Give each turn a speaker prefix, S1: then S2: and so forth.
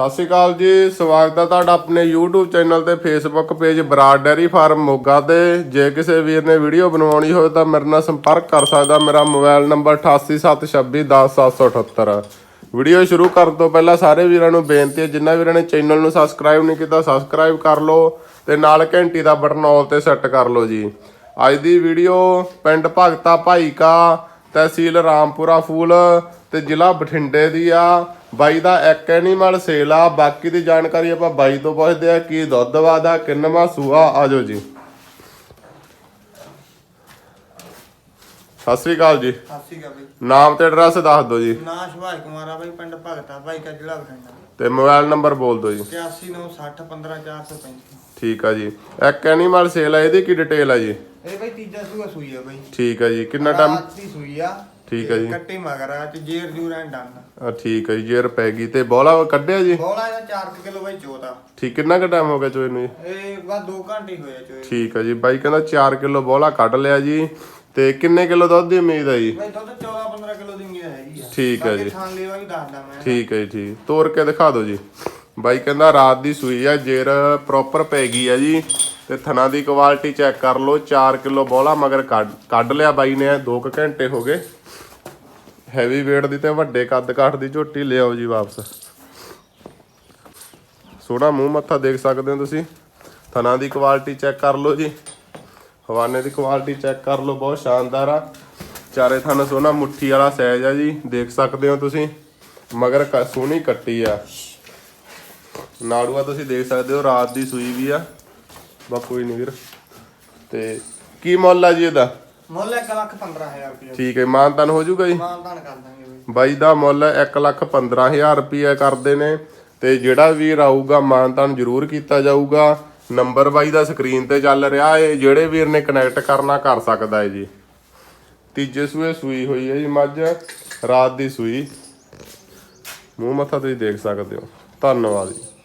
S1: ਸਤਿ ਸ਼੍ਰੀ ਅਕਾਲ ਜੀ, ਸਵਾਗਤ ਹੈ ਤੁਹਾਡਾ ਆਪਣੇ YouTube ਚੈਨਲ ਤੇ Facebook page Broad dairy farm Moga ਤੇ। ਜੇ ਕਿਸੇ ਵੀਰ ਨੇ ਵੀਡੀਓ ਬਣਵਾਉਣੀ ਹੋਵੇ ਤਾਂ ਮੇਰੇ ਨਾਲ ਸੰਪਰਕ ਕਰ ਸਕਦਾ। ਮੇਰਾ ਮੋਬਾਈਲ ਨੰਬਰ 8876210778 ਵੀਡੀਓ ਸ਼ੁਰੂ ਕਰਨ ਤੋਂ ਪਹਿਲਾਂ ਸਾਰੇ ਵੀਰਾਂ ਨੂੰ ਬੇਨਤੀ ਹੈ ਜਿਨ੍ਹਾਂ ਵੀਰਾਂ ਨੇ ਚੈਨਲ ਨੂੰ ਸਬਸਕ੍ਰਾਈਬ ਨਹੀਂ ਕੀਤਾ ਸਬਸਕ੍ਰਾਈਬ ਕਰ ਲਓ ਤੇ ਨਾਲ ਘੰਟੀ ਦਾ ਬਟਨ ਆਲ ਤੇ ਸੈੱਟ ਕਰ ਲਓ ਜੀ। ਅੱਜ ਦੀ ਵੀਡੀਓ ਪਿੰਡ ਭਗਤਾ ਭਾਈਕਾ, ਤਹਿਸੀਲ ਰਾਮਪੁਰਾ ਫੂਲ ਤੇ ਜ਼ਿਲ੍ਹਾ ਬਠਿੰਡੇ ਦੀ ਆ। ਬਾਈ ਦਾ ਇੱਕ ਐਨੀਮਲ ਸੇਲ ਆ ਬਾਕੀ ਦੀ ਜਾਣਕਾਰੀ ਆਪਾਂ ਬਾਈ ਤੋਂ ਪੁੱਛਦੇ ਆ ਕੀ ਦੁੱਧ ਵਾਦਾ ਕਿੰਨਵਾਂ ਸੂਆ ਆਜੋ ਜੀ। ਸਤਿ ਸ੍ਰੀ ਅਕਾਲ ਜੀ।
S2: ਸਤਿ ਸ਼੍ਰੀ ਅਕਾਲ ਬਈ।
S1: ਨਾਮ ਤੇ ਐਡਰੈਸ ਦੱਸ ਦਿਓ ਜੀ।
S2: ਨਾਂ ਸੁਭਾਸ਼ ਕੁਮਾਰ ਆ ਬਈ ਪਿੰਡ ਭਗਤਾ ਭਾਈ ਕਾ ਜ਼ਿਲ੍ਹਾ ਬਠਿੰਡਾ।
S1: ਤੇ ਮੋਬਾਈਲ ਨੰਬਰ ਬੋਲ ਦਿਓ ਜੀ।
S2: 8960
S1: ਠੀਕ ਆ ਜੀ। ਇੱਕ ਐਨੀਮਲ ਸੇਲ ਆ ਇਹਦੀ ਕੀ ਡਿਟੇਲ ਆ ਜੀ?
S2: ਇਹ ਬਈ ਤੀਜਾ ਸੂਆ ਸੂਈ ਆ ਬਈ।
S1: ਠੀਕ ਆ ਜੀ। ਕਿੰਨਾ ਟਾਈਮ
S2: ਰਾਤ ਦੀ ਸੂਈ ਆ।
S1: ਠੀਕ ਆ ਜੀ।
S2: ਕੱਟੀ ਮਗਰ ਆ ਤੇ ਜੇਰ ਜੂਰ ਐਂ ਡੰਨ।
S1: ਆ ਠੀਕ ਆ ਜੀ ਜੇਰ ਪੈ ਗਈ ਤੇ ਬੋਲਾ ਕੱਢਿਆ ਜੀ?
S2: ਬੋਲਾ ਇਹਦਾ 4 ਕਿਲੋ ਬਈ ਚੋਤਾ।
S1: ਠੀਕ ਕਿੰਨਾ ਕੁ ਟਾਈਮ ਹੋ ਗਿਆ ਚੋਏ ਨੂੰ ਜੀ?
S2: ਇਹ ਬਸ 2 ਘੰਟੇ ਹੀ ਹੋਏ ਆ ਚੋਏ
S1: ਠੀਕ ਆ ਜੀ ਬਾਈ ਕਹਿੰਦਾ 4 ਕਿਲੋ ਬੋਲਾ ਕੱਢ ਲਿਆ ਜੀ ਤੇ ਕਿੰਨੇ ਕਿਲੋ ਦੁੱਧ ਦੀ ਉਮੀਦ ਆ ਜੀ?
S2: ਬਈ ਦੁੱਧ 14 15 ਕਿਲੋ ਦੀ ਉਮੀਦ ਹੈਗੀ ਆ।
S1: ਠੀਕ
S2: ਬਾਕੀ
S1: ਜੀ।
S2: ਥਾਂ ਲੈਵਾ ਵੀ ਦੱਸਦਾ ਮੈਂ।
S1: ਠੀਕ ਹੈ ਜੀ ਠੀਕ। ਤੋੜ ਕੇ ਦਿਖਾ ਦਿਓ ਜੀ। ਬਾਈ ਕਹਿੰਦਾ ਰਾਤ ਦੀ ਸੂਈ ਆ ਜੇਰ ਪ੍ਰੋਪਰ ਪੈ ਗਈ ਆ ਜੀ। ਤੇ ਥਣਾ ਦੀ ਕੁਆਲਿਟੀ ਚੈੱਕ ਕਰ ਲਓ 4 ਕਿਲੋ ਬੋਲਾ ਮਗਰ ਕੱਢ ਕੱਢ ਲਿਆ ਬਾਈ ਨੇ 2 ਘੰਟੇ ਹੋ ਗਏ। ਹੈਵੀ weight ਦੀ ਤੇ ਵੱਡੇ ਕੱਦ ਕਾਠ ਦੀ ਝੋਟੀ ਲਿਆਓ ਜੀ ਵਾਪਸ। ਸੋਹਣਾ ਮੂੰਹ ਮੱਥਾ ਦੇਖ ਸਕਦੇ ਹੋ ਤੁਸੀਂ। ਥਣਾ ਦੀ ਕੁਆਲਿਟੀ ਚੈੱਕ ਕਰ ਲਓ ਜੀ। ਹਵਾਨੇ ਦੀ ਕੁਆਲਿਟੀ ਚੈੱਕ ਕਰ ਲਓ, ਬਹੁਤ ਸ਼ਾਨਦਾਰ ਆ। ਚਾਰੇ ਥਣ ਸੋਹਣਾ ਮੁੱਠੀ ਵਾਲਾ ਸਾਈਜ਼ ਆ ਜੀ, ਦੇਖ ਸਕਦੇ ਹੋ ਤੁਸੀਂ। ਮਗਰ ਕ- ਸੋਹਣੀ ਕੱਟੀ ਆ। ਨਾੜੂਆ ਤੁਸੀਂ ਦੇਖ ਸਕਦੇ ਹੋ, ਰਾਤ ਦੀ ਸੂਈ ਵੀ ਆ। ਬਾ ਕੋਈ ਨਹੀਂ ਵੀਰ। ਤੇ ਕੀ ਮੁੱਲ ਆ ਜੀ ਇਹਦਾ?
S2: ਮੁੱਲ 1 ਲੱਖ 15000 ਰੁਪਏ
S1: ਠੀਕ ਹੈ ਮਾਨਤਨ ਹੋ ਜਾਊਗਾ ਜੀ?
S2: ਮਾਨਦਾਨ ਕਰ ਦਾਂਗੇ ਬਈ।
S1: ਬਾਈ ਦਾ ਮੁੱਲ 115000 ਰੁਪਏ ਕਰਦੇ ਨੇ। ਤੇ ਜਿਹੜਾ ਵੀਰ ਆਊਗਾ ਮਾਨਤਨ ਜ਼ਰੂਰ ਕੀਤਾ ਜਾਊਗਾ। ਨੰਬਰ ਬਾਈ ਦਾ ਸਕਰੀਨ ਤੇ ਚੱਲ ਰਿਹਾ ਏ। ਜਿਹੜੇ ਵੀਰ ਨੇ ਕਨੈਕਟ ਕਰਨਾ ਕਰ ਸਕਦਾ ਏ ਜੀ। ਤੀਜੇ ਸੂਏ ਸੂਈ ਹੋਈ ਹੈ ਜੀ ਮੱਝ। ਰਾਤ ਦੀ ਸੂਈ। ਮੂੰਹ ਮੱਥਾ ਤੁਸੀਂ ਦੇਖ ਸਕਦੇ ਹੋ। ਧੰਨਵਾਦ ਜੀ।